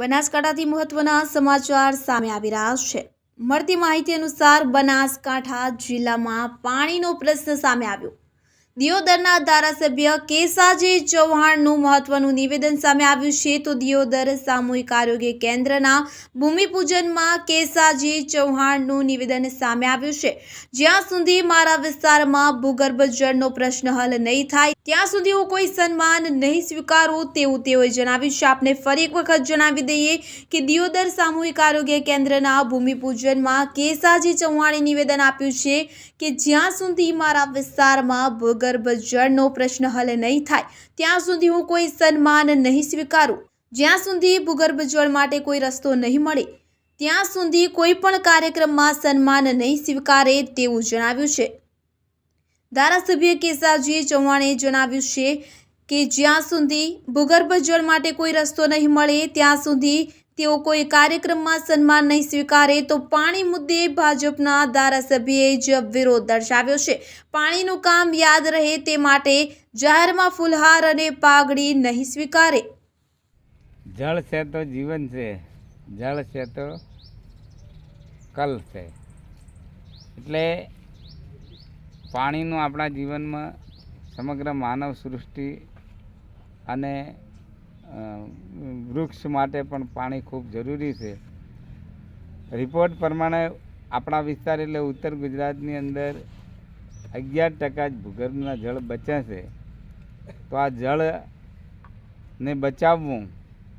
બનાસકાંઠાથી મહત્વના સમાચાર સામે આવી રહ્યા છે. મળતી માહિતી અનુસાર બનાસકાંઠા જિલ્લામાં પાણીનો પ્રશ્ન સામે આવ્યો. દિયોદરના ધારાસભ્ય કેસાજી ચૌહાણનું મહત્વનું નિવેદન સામે આવ્યું છે. તો દિયોદર સામૂહિક આરોગ્ય કેન્દ્રના ભૂમિપૂજનમાં કેસાજી ચૌહાણનું નિવેદન સામે આવ્યું છે. જ્યાં સુધી મારા વિસ્તારમાં ભૂગર્ભ જળનો પ્રશ્ન હલ નહીં થાય, ત્યાં સુધી હું કોઈ સન્માન નહીં સ્વીકારું તેવું તેઓએ જણાવ્યું છે. આપને ફરી એક વખત જણાવી દઈએ કે દિયોદર સામૂહિક આરોગ્ય કેન્દ્રના ભૂમિપૂજનમાં કેસાજી ચૌહાણે નિવેદન આપ્યું છે કે જ્યાં સુધી મારા વિસ્તારમાં ભૂગર્ભ જળનો પ્રશ્ન હલ નહીં થાય. ત્યાં સુધી હું કોઈ સન્માન નહીં સ્વીકારું. જ્યાં સુધી ભૂગર્ભ જળ માટે કોઈ રસ્તો નહીં મળે, ત્યાં સુધી કોઈ પણ કાર્યક્રમમાં સન્માન નહીં સ્વીકારે તેવું જણાવ્યું છે. ધારાસભ્ય કેસાજી ચૌહાણે જણાવ્યું છે કે જ્યાં સુધી ભૂગર્ભ જળ માટે કોઈ રસ્તો નહીં મળે, ત્યાં સુધી તેઓ કોઈ કાર્યક્રમમાં સન્માન નહીં સ્વીકારે તો પાણી મુદ્દે ભાજપના ધારાસભ્યએ જ વિરોધ દર્શાવ્યો છે. પાણીનું કામ યાદ રહે તે માટે જાહેરમાં ફુલહાર અને પાઘડી નહીં સ્વીકારે. જળ છે તો જીવન છે, જળ છે તો કલ છે. એટલે પાણીનું આપણા જીવનમાં સમગ્ર માનવ સૃષ્ટિ અને વૃક્ષ માટે પણ પાણી ખૂબ જરૂરી છે. રિપોર્ટ પ્રમાણે આપણા વિસ્તાર એટલે ઉત્તર ગુજરાતની અંદર અગિયાર ટકા જ ભૂગર્ભના જળ બચ્યા છે. તો આ જળને બચાવવું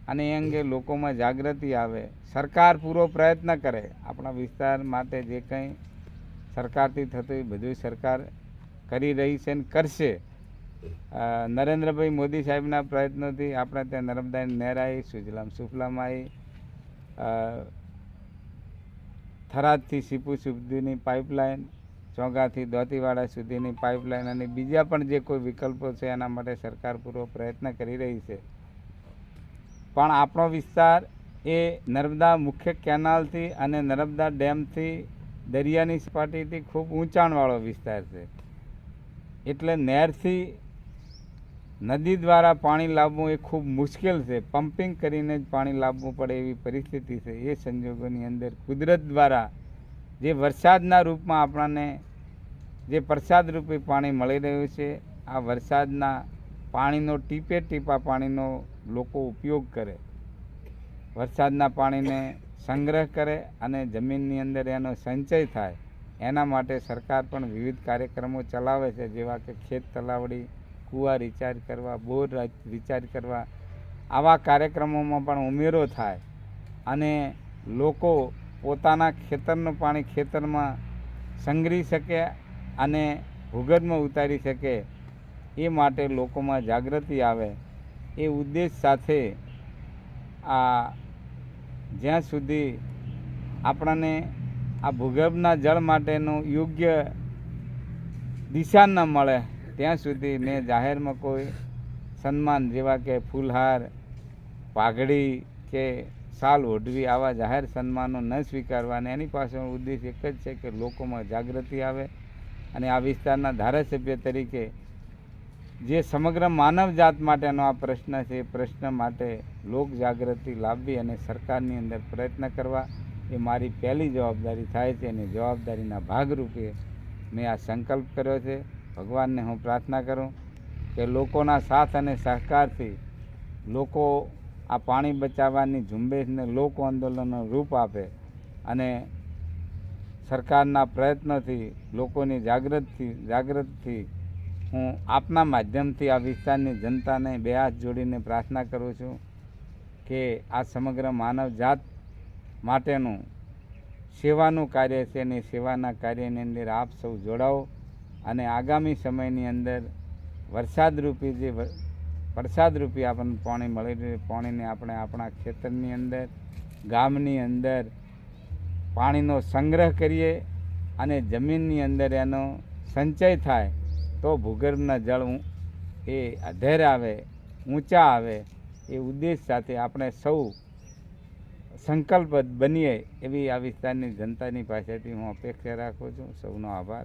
અને એ અંગે લોકોમાં જાગૃતિ આવે, સરકાર પૂરો પ્રયત્ન કરે આપણા વિસ્તાર માટે જે કંઈ સરકારથી થતું એ બધું સરકાર કરી રહી છે ને કરશે. નરેન્દ્રભાઈ મોદી સાહેબના પ્રયત્નોથી આપણે ત્યાં નર્મદાની નહેર આવી સુજલામ સુફલામ આવી થરાદથી સીપુ સુધીની પાઇપલાઇન, ચોગાથી દોતીવાડા સુધીની પાઇપલાઇન અને બીજા પણ જે કોઈ વિકલ્પો છે એના માટે સરકાર પૂરો પ્રયત્ન કરી રહી છે. પણ આપણો વિસ્તાર એ નર્મદા મુખ્ય કેનાલથી અને નર્મદા ડેમથી દરિયાની સપાટીથી ખૂબ ઊંચાણવાળો વિસ્તાર છે. એટલે નહેરથી નદી દ્વારા પાણી લાવવું એ ખૂબ મુશ્કેલ છે. પમ્પિંગ કરીને જ પાણી લાવવું પડે એવી પરિસ્થિતિ છે. એ સંજોગોની અંદર કુદરત દ્વારા જે વરસાદના રૂપમાં આપણને જે પ્રસાદ રૂપે પાણી મળી રહ્યું છે, આ વરસાદના પાણીનો ટીપે ટીપા પાણીનો લોકો ઉપયોગ કરે. વરસાદના પાણીને સંગ્રહ કરે અને જમીનની અંદર એનો સંચય થાય. એના માટે સરકાર પણ વિવિધ કાર્યક્રમો ચલાવે છે, જેવા કે ખેત તલાવડી કૂવા રિચાર્જ કરવા, બોર રિચાર્જ કરવા, આવા કાર્યક્રમોમાં પણ ઉમેરો થાય અને લોકો પોતાના ખેતરનું પાણી ખેતરમાં સંગ્રહી શકે અને ભૂગર્ભમાં ઉતારી શકે એ માટે લોકોમાં જાગૃતિ આવે એ ઉદ્દેશ સાથે આ જ્યાં સુધી આપણને આ ભૂગર્ભના જળ માટેનું યોગ્ય દિશા ન મળે ત્યાં સુધી મેં જાહેરમાં કોઈ સન્માન જેવા કે ફૂલહાર પાઘડી કે સાલ ઓઢવી આવા જાહેર સન્માનો ન સ્વીકારવા અને એની પાછળનો ઉદ્દેશ એક જ છે કે લોકોમાં જાગૃતિ આવે અને આ વિસ્તારના ધારાસભ્ય તરીકે જે સમગ્ર માનવ જાત માટેનો આ પ્રશ્ન છે, એ પ્રશ્ન માટે લોક જાગૃતિ લાવવી અને સરકારની અંદર પ્રયત્ન કરવા, એ મારી પહેલી જવાબદારી થાય છે અને જવાબદારીના ભાગરૂપે મેં આ સંકલ્પ કર્યો છે. ભગવાનને હું પ્રાર્થના કરું કે લોકોના સાથ અને સહકારથી લોકો આ પાણી બચાવવાની ઝુંબેશને લોક આંદોલનનું રૂપ આપે અને સરકારના પ્રયત્નોથી લોકોની જાગૃતથી જાગૃતથી હું આપના માધ્યમથી આ વિસ્તારની જનતાને બે હાથ જોડીને પ્રાર્થના કરું છું કે આ સમગ્ર માનવ જાત માટેનું સેવાનું કાર્ય છે અને સેવાના કાર્યની અંદર આપ સૌ જોડાઓ. અને આગામી સમયની અંદર વરસાદરૂપી જે વરસાદરૂપી આપણને પાણી મળી રહ્યું પાણીને આપણે આપણા ખેતરની અંદર, ગામની અંદર પાણીનો સંગ્રહ કરીએ અને જમીનની અંદર એનો સંચય થાય તો ભૂગર્ભના જળ એ અધેર આવે, ઊંચા આવે એ ઉદ્દેશ સાથે આપણે સૌ સંકલ્પ બનીએ એવી આ વિસ્તારની જનતાની પાસેથી હું અપેક્ષા રાખું છું. સૌનો આભાર.